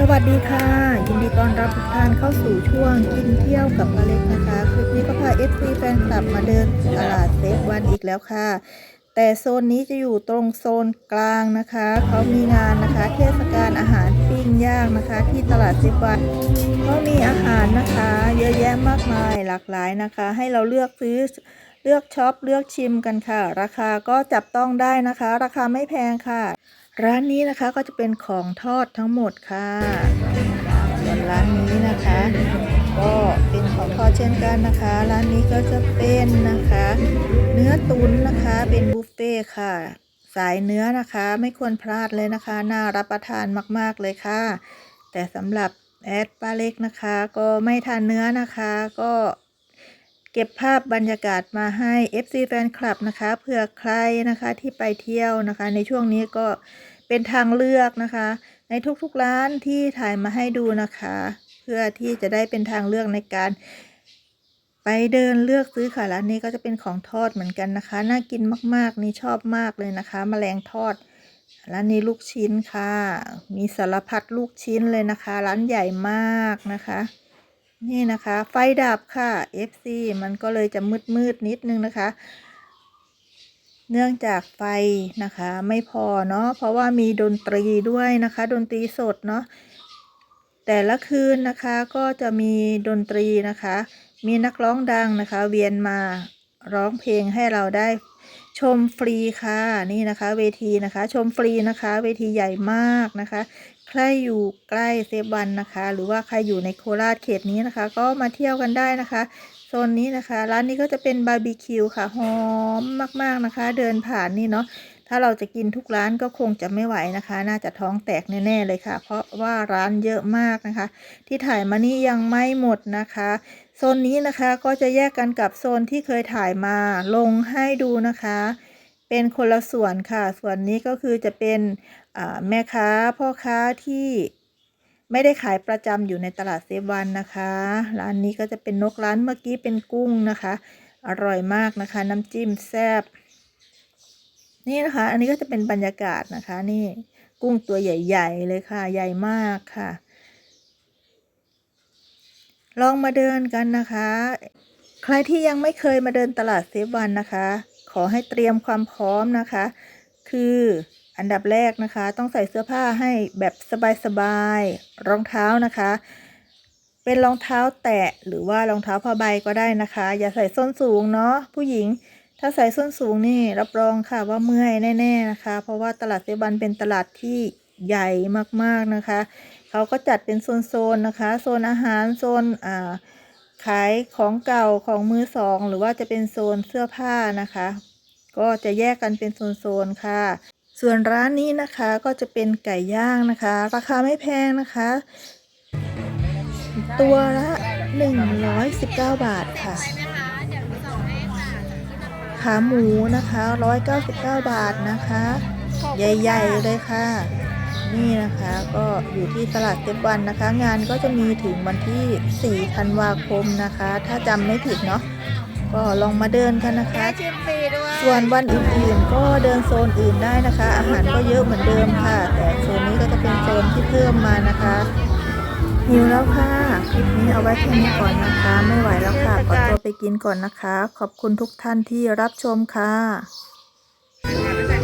สวัสดีค่ะ ยินดีต้อนรับทุกท่านเข้าสู่ช่วงกินเที่ยวกับป้าเล็กนะคะ คลิปนี้ก็พา FC แฟนคลับมาเดินตลาดเซฟวันอีกแล้วค่ะ แต่โซนนี้จะอยู่ตรงโซนกลางนะคะ เขามีงานนะคะ เทศกาลอาหารปิ้งย่างนะคะ ที่ตลาดเซฟวันเขามีอาหารนะคะ เยอะแยะมากมายหลากหลายนะคะ ให้เราเลือกซื้อเลือกช็อปเลือกชิมกันค่ะ ราคาก็จับต้องได้นะคะ ราคาไม่แพงค่ะ ร้านนี้นะคะก็จะเป็นของทอดทั้งหมดค่ะส่วนร้านนี้นะคะ ก็เป็นของทอดเช่นกันนะคะ ร้านนี้ก็จะเป็นนะคะ เนื้อตุ๋นนะคะเป็นบุฟเฟ่ค่ะ สายเนื้อนะคะไม่ควรพลาดเลยนะคะ น่ารับประทานมาก ๆเลยค่ะ แต่สำหรับแอดป้าเล็กนะคะ ก็ไม่ทานเนื้อนะคะก็ ก็บภาพบรรยากาศมาให้ FC แฟนคลับนะคะเผื่อใครนะคะที่ไปเที่ยวนะคะ ในช่วงนี้ก็เป็นทางเลือกนะคะ ในทุกๆร้านที่ถ่ายมาให้ดูนะคะ เพื่อที่จะได้เป็นทางเลือกในการ ไปเดินเลือกซื้อค่ะร้านนี้ก็จะเป็นของทอดเหมือนกันนะคะ น่ากินมากๆนี่ชอบมากเลยนะคะแมลงทอดร้านนี้ลูกชิ้นค่ะ มีสารพัดลูกชิ้นเลยนะคะ ร้านใหญ่มากนะคะ นี่นะคะ ไฟดับค่ะ FC มันก็เลยจะมืดมืดนิดนึงนะคะ เนื่องจากไฟนะคะ ไม่พอเนาะเพราะว่ามีดนตรีด้วยนะคะ ดนตรีสดเนาะแต่ละคืนนะคะก็จะมีดนตรีนะคะ มีนักร้องดังนะคะ เวียนมาร้องเพลงให้เราได้ ชมฟรีค่ะนี่นะคะ เวทีนะคะ ชมฟรีนะคะ เวทีใหญ่มากนะคะ ใครอยู่ใกล้เซฟวันนะคะ หรือว่าใครอยู่ในโคราชเขตนี้นะคะ ก็มาเที่ยวกันได้นะคะโซนนี้นะคะ ร้านนี้ก็จะเป็นบาร์บีคิวค่ะหอมมากๆนะคะ เดินผ่านนี่เนาะถ้าเราจะกินทุกร้านก็คงจะไม่ไหวนะคะ น่าจะท้องแตกแน่ๆเลยค่ะ เพราะว่าร้านเยอะมากนะคะ ที่ถ่ายมานี่ยังไม่หมดนะคะ โซนนี้นะคะก็จะแยกกันกับโซนที่เคยถ่ายมาลงให้ดูนะคะ เป็นคนละส่วนค่ะ ส่วนนี้ก็คือจะเป็นแม่ค้าพ่อค้าที่ไม่ได้ขายประจำอยู่ในตลาดเซฟวันนะคะ ร้านนี้ก็จะเป็นนกร้านเมื่อกี้เป็นกุ้งนะคะ อร่อยมากนะคะ น้ำจิ้มแซ่บนี่นะคะ อันนี้ก็จะเป็นบรรยากาศนะคะ นี่กุ้งตัวใหญ่ ๆ เลยค่ะ ใหญ่มากค่ะ ลองมาเดินกันนะคะ ใครที่ยังไม่เคยมาเดินตลาดเซฟวันนะคะ ขอให้เตรียมความพร้อมนะคะ คืออันดับแรกนะคะ ต้องใส่เสื้อผ้าให้แบบสบายๆรองเท้านะคะ เป็นรองเท้าแตะหรือว่ารองเท้าผ้าใบก็ได้นะคะ อย่าใส่ส้นสูงเนาะผู้หญิง ถ้าใส่ส้นสูงนี่รับรองค่ะว่าเมื่อยแน่ ๆนะคะ เพราะว่าตลาดเซบันเป็นตลาดที่ใหญ่มากๆนะคะ เขาก็จัดเป็นโซนๆนะคะ โซนอาหารโซนอ่าขายของเก่าของมือสอง หรือว่าจะเป็นโซนเสื้อผ้านะคะ ก็จะแยกกันเป็นโซนๆค่ะ ส่วนร้านนี้นะคะก็จะเป็นไก่ย่างนะคะ ราคาไม่แพงนะคะ ตัวละ 119 บาทค่ะ ขาหมูนะคะ 199 บาทนะคะ ใหญ่ ๆ เลยค่ะ นี่นะคะก็อยู่ที่ตลาดเต็บวันนะคะ งานก็จะมีถึงวันที่ 4 ธันวาคมนะคะ ถ้าจำไม่ผิดเนาะก็ลองมาเดินกันนะคะชิมฟรีด้วยส่วนวันอื่นๆก็เดินโซนอื่นได้นะคะ อาหารก็เยอะเหมือนเดิมค่ะ แต่โซนนี้ก็จะเป็นโซนที่เพิ่มมานะคะหิวแล้วค่ะ คลิปนี้เอาไว้แค่นี้ก่อนนะคะ ไม่ไหวแล้วค่ะขอตัวไปกินก่อนนะคะ ขอบคุณทุกท่านที่รับชมค่ะ